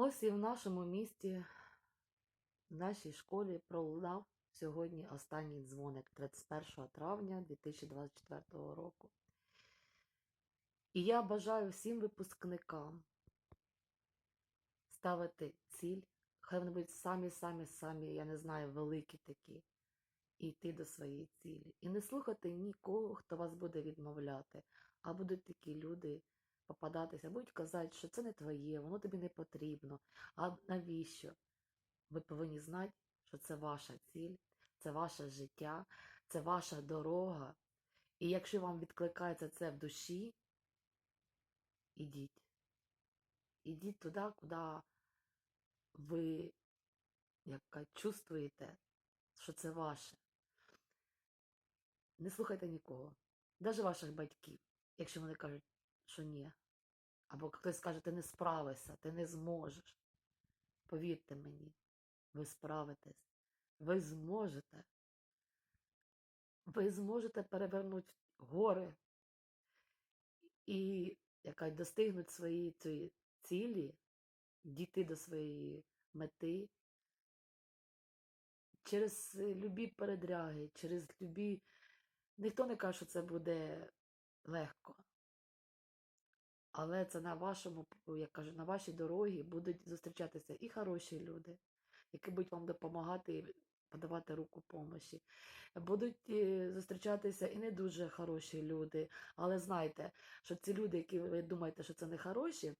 Ось і в нашому місті, в нашій школі пролунав сьогодні останній дзвоник 31 травня 2024 року. І я бажаю всім випускникам ставити ціль, хай вони будуть самі-самі-самі, я не знаю, великі такі, і йти до своєї цілі. І не слухати нікого, хто вас буде відмовляти, а будуть такі люди попадатися, будуть казати, що це не твоє, воно тобі не потрібно. А навіщо? Ви повинні знати, що це ваша ціль, це ваше життя, це ваша дорога. І якщо вам відкликається це в душі, ідіть. Ідіть туди, куди ви як чувствуєте, що це ваше. Не слухайте нікого, навіть ваших батьків, якщо вони кажуть, що ні. Або хтось каже, ти не справишся, ти не зможеш. Повірте мені, ви справитесь, ви зможете. Ви зможете перевернути гори і яка достигнути своєї цієї цілі, дійти до своєї мети через любі передряги, через любі. Ніхто не каже, що це буде легко. Але це на вашому, як кажу, на вашій дорогі будуть зустрічатися і хороші люди, які будуть вам допомагати і подавати руку помощі. Будуть е, зустрічатися і не дуже хороші люди. Але знайте, що ці люди, які ви думаєте, що це не хороші,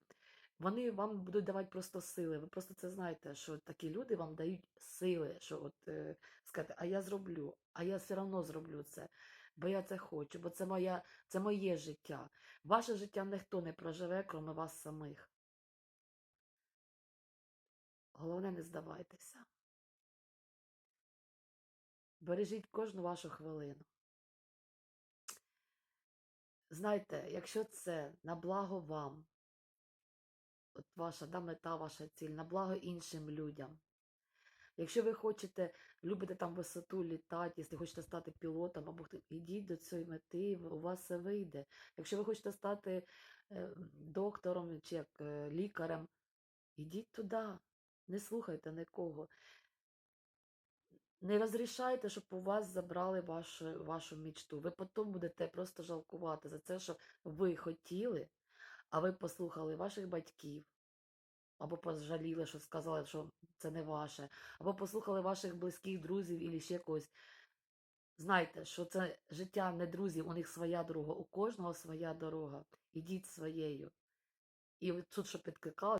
вони вам будуть давати просто сили. Ви просто це знаєте, що такі люди вам дають сили, що от е, сказати, а я зроблю, а я все одно зроблю це, бо я це хочу, бо це моя, це моє життя. Ваше життя ніхто не проживе, крім вас самих. Головне, не здавайтеся. Бережіть кожну вашу хвилину. Знайте, якщо це на благо вам, от ваша да, мета, ваша ціль, на благо іншим людям. Якщо ви хочете, любите там висоту літати, якщо хочете стати пілотом, або ідіть до цієї мети, у вас все вийде. Якщо ви хочете стати е, доктором чи як е, лікарем, ідіть туди, не слухайте нікого. Не розрішайте, щоб у вас забрали вашу, вашу мічту. Ви потім будете просто жалкувати за це, що ви хотіли, а ви послухали ваших батьків, або пожаліли, що сказали, що це не ваше, або послухали ваших близьких друзів і ще когось. Знайте, що це життя не друзів, у них своя дорога, у кожного своя дорога. Ідіть своєю. І тут, що підкликали,